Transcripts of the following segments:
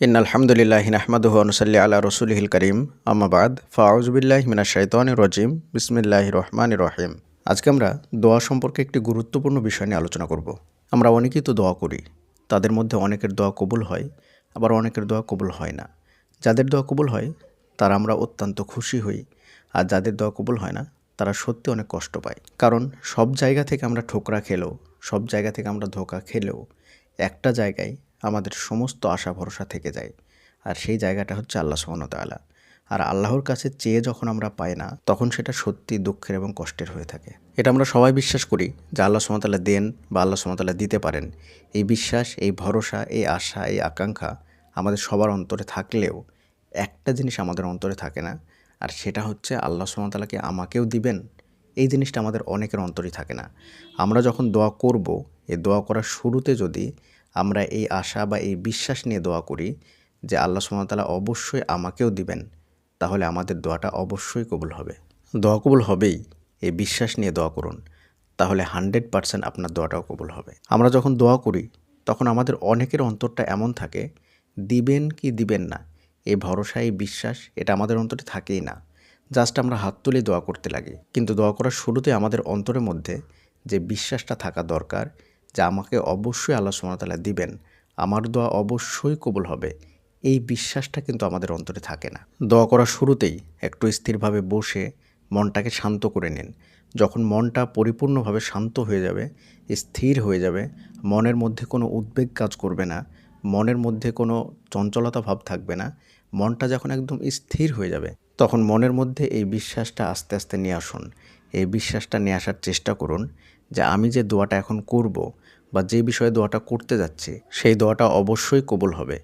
In আলহামদুলিল্লাহ নাহমাদুহু আনুসাল্লি আলা রসুলহিল করিম। আমাবাদ ফাউজবিল্লাহ মিনা শৈতান রজিম। বিসমিল্লাহ রহমান রহিম। আজকে আমরা দোয়া সম্পর্কে একটি গুরুত্বপূর্ণ বিষয় নিয়ে আলোচনা করব। আমরা অনেকেই তো দোয়া করি, তাদের মধ্যে অনেকের দোয়া কবুল হয়, আবার অনেকের দোয়া কবুল হয় না। যাদের দোয়া কবুল হয়, তারা আমরা অত্যন্ত খুশি হই, আর যাদের দোয়া কবুল হয় না, তারা সত্যি অনেক কষ্ট পায়। কারণ সব জায়গা থেকে আমরা ঠোকরা খেলেও, সব জায়গা থেকে আমরা ধোকা খেলেও, একটা জায়গায় আমাদের সমস্ত আশা ভরসা থেকে যায়। আর সেই জায়গাটা হচ্ছে আল্লাহ সুবহানাহু আর আল্লাহর কাছে চেয়ে যখন আমরা পাই না, তখন সেটা সত্যি দুঃখের এবং কষ্টের হয়ে থাকে। এটা আমরা সবাই বিশ্বাস করি যে আল্লাহ সুমতাল্লাহ দেন বা আল্লাহ সুমতাল্লাহ দিতে পারেন। এই বিশ্বাস, এই ভরসা, এই আশা, এই আকাঙ্ক্ষা আমাদের সবার অন্তরে থাকলেও একটা জিনিস আমাদের অন্তরে থাকে না, আর সেটা হচ্ছে আল্লাহ সুমতাল্লাহকে আমাকেও দিবেন। এই জিনিসটা আমাদের অনেকের অন্তরই থাকে না। আমরা যখন দোয়া করব, এই দোয়া করার শুরুতে যদি আমরা এই আশা বা এই বিশ্বাস নিয়ে দোয়া করি যে আল্লাহ সুমতালা অবশ্যই আমাকেও দিবেন। তাহলে আমাদের দোয়াটা অবশ্যই কবুল হবে। দোয়া কবুল হবেই। এই বিশ্বাস নিয়ে দোয়া করুন। তাহলে হান্ড্রেড পারসেন্ট আপনার দোয়াটাও কবুল হবে। আমরা যখন দোয়া করি, তখন আমাদের অনেকের অন্তরটা এমন থাকে, দিবেন কি দিবেন না? এই ভরসা, এই বিশ্বাস, এটা আমাদের অন্তরে থাকেই না। জাস্ট আমরা হাত তুলে দোয়া করতে লাগে। কিন্তু দোয়া করার শুরুতে আমাদের অন্তরের মধ্যে যে বিশ্বাসটা থাকা দরকার যে আমাকে অবশ্যই আল্লাহ সুমতাল্লাহ দিবেন। আমার দোয়া অবশ্যই কবুল হবে। এই বিশ্বাসটা কিন্তু আমাদের অন্তরে থাকে না। দোয়া করার শুরুতেই একটু স্থিরভাবে বসে মনটাকে শান্ত করে নিন। যখন মনটা পরিপূর্ণভাবে শান্ত হয়ে যাবে, স্থির হয়ে যাবে, মনের মধ্যে কোনো উদ্বেগ কাজ করবে না, মনের মধ্যে কোনো চঞ্চলতা ভাব থাকবে না, মনটা যখন একদম স্থির হয়ে যাবে, তখন মনের মধ্যে এই বিশ্বাসটা আস্তে আস্তে নিয়ে আসুন। এই বিশ্বাসটা নিয়ে আসার চেষ্টা করুন। যে আমি যে দোয়াটা এখন করব বা যে বিষয়ে দোয়াটা করতে যাচ্ছি, সেই দোয়াটা অবশ্যই কবুল হবে।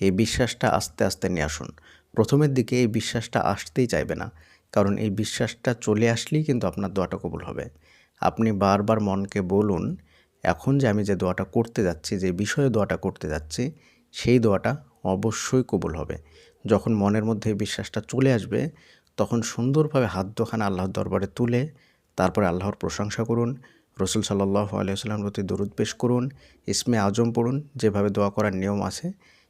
এই বিশ্বাসটা আস্তে আস্তে নিয়ে আসুন। প্রথমের দিকে এই বিশ্বাসটা আসতেই চাইবে না, কারণ এই বিশ্বাসটা চলে আসলেই কিন্তু আপনার দোয়াটা কবুল হবে। আপনি বারবার মনকে বলুন, এখন যে আমি যে দোয়াটা করতে যাচ্ছি, যে বিষয়ে দোয়াটা করতে যাচ্ছি, সেই দোয়াটা অবশ্যই কবুল হবে। যখন মনের মধ্যে এই বিশ্বাসটা চলে আসবে, তখন সুন্দরভাবে হাত দোখানা আল্লাহর দরবারে তুলে, তারপরে আল্লাহর প্রশংসা করুন রসুল সাল্লাহ আলিয়াল্লাম প্রতি দরুদ পেশ করুন, ইসমে আজম পড়ুন, যেভাবে দোয়া করার নিয়ম আছে,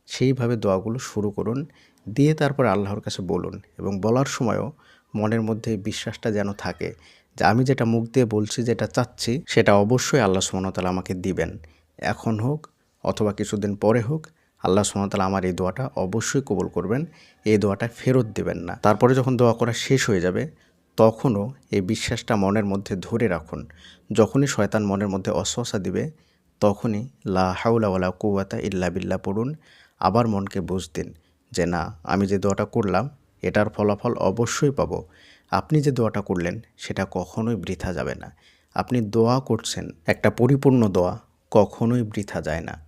সেইভাবে দোয়াগুলো শুরু করুন, দিয়ে তারপর আল্লাহর কাছে বলুন এবং বলার সময়ও মনের মধ্যে বিশ্বাসটা যেন থাকে যে আমি যেটা মুখ দিয়ে বলছি, যেটা চাচ্ছি, সেটা অবশ্যই আল্লাহ সুমনতালা আমাকে দিবেন। এখন হোক অথবা কিছুদিন পরে হোক, আল্লাহ সুমতালা আমার এই দোয়াটা অবশ্যই কবুল করবেন, এই দোয়াটা ফেরত দেবেন না। তারপরে যখন দোয়া করা শেষ হয়ে যাবে তখনও এই বিশ্বাসটা মনের মধ্যে ধরে রাখুন। যখনই শয়তান মনের মধ্যে অশ্বাসা দিবে, তখনই লা হাউলা ওয়ালা কুয়াতা ইল্লা বিল্লা পড়ুন, আবার মনকে বুঝ দিন যে না, আমি যে দোয়াটা করলাম, এটার ফলাফল অবশ্যই পাবো। আপনি যে দোয়াটা করলেন, সেটা কখনোই বৃথা যাবে না। আপনি দোয়া করছেন, একটা পরিপূর্ণ দোয়া কখনোই বৃথা যায় না।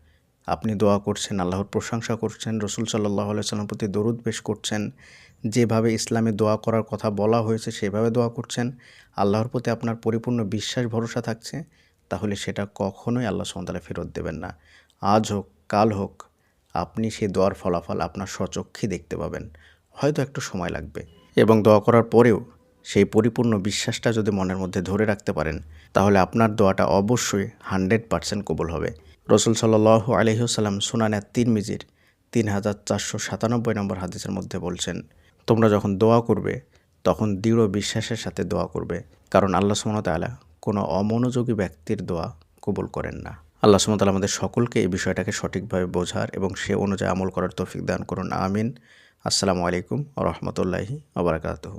আপনি দোয়া করছেন, আল্লাহর প্রশংসা করছেন, রসুল সাল্লাহ সাল্লাম প্রতি দরুদ পেশ করছেন। যেভাবে ইসলামে দোয়া করার কথা বলা হয়েছে, সেভাবে দোয়া করছেন। আল্লাহর প্রতি আপনার পরিপূর্ণ বিশ্বাস, ভরসা থাকছে, তাহলে সেটা কখনোই আল্লাহ সন্তালে ফেরত দেবেন না। আজ হোক, কাল হোক, আপনি সেই দোয়ার ফলাফল আপনার স্বচক্ষে দেখতে পাবেন। হয়তো একটু সময় লাগবে। এবং দোয়া করার পরেও সেই পরিপূর্ণ বিশ্বাসটা যদি মনের মধ্যে ধরে রাখতে পারেন, তাহলে আপনার দোয়াটা অবশ্যই হান্ড্রেড পারসেন্ট কবল হবে। রসুল সাল্লাহ আলহিহসাল্লাম সুনানের তিন মিজির তিন হাজার চারশো সাতানব্বই নম্বর হাদিসের মধ্যে বলছেন, তোমরা যখন দোয়া করবে, তখন দৃঢ় বিশ্বাসের সাথে দোয়া করবে, কারণ আল্লাহ সুমতালা কোনো অমনোযোগী ব্যক্তির দোয়া কবুল করেন না। আল্লাহ সুমতাল আমাদের সকলকে এই বিষয়টাকে সঠিকভাবে বোঝার এবং সে অনুযায়ী আমল করার তৌফিক দান করুন। আমিন। আসসালামু আলাইকুম রহমতুল্লাহি আবরাকাতহ